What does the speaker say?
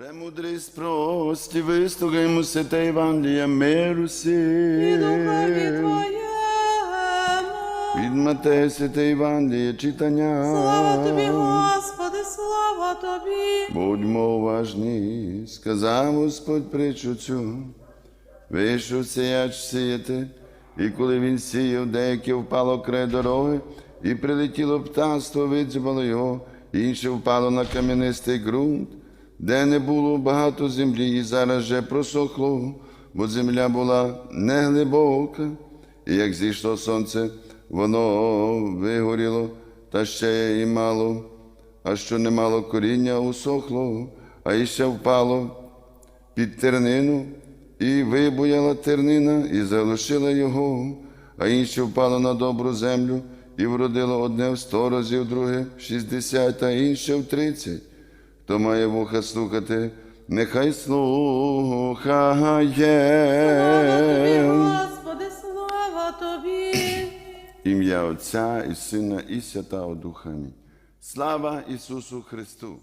Премудрість прості, вислухаймо святе Євангелія миру І духові Твоєму. Від Матея святе Євангеліє читання. Слава Тобі, Господи, слава Тобі. Будьмо уважні, сказав Господь притчу цю. Вийшов сіяч сіяти, і коли він сіяв, деяке впало край дороги, і прилетіло птаство, видзюбало його, інше впало на кам'янистий ґрунт, де не було багато землі, і зараз же просохло, бо земля була неглибока, і як зійшло сонце, воно вигоріло, та ще й мало. А що не мало коріння, усохло, а іще впало під тернину, і вибуяла тернина, і залишила його, а інше впало на добру землю, і вродило одне в сто разів, друге в шістдесят, а інше в тридцять. Хто має вуха слухати, нехай Слава Тобі, слухає. Господи, слава Тобі. Ім'я Отця і Сина, і Святого Духа. Амінь. Слава Ісусу Христу!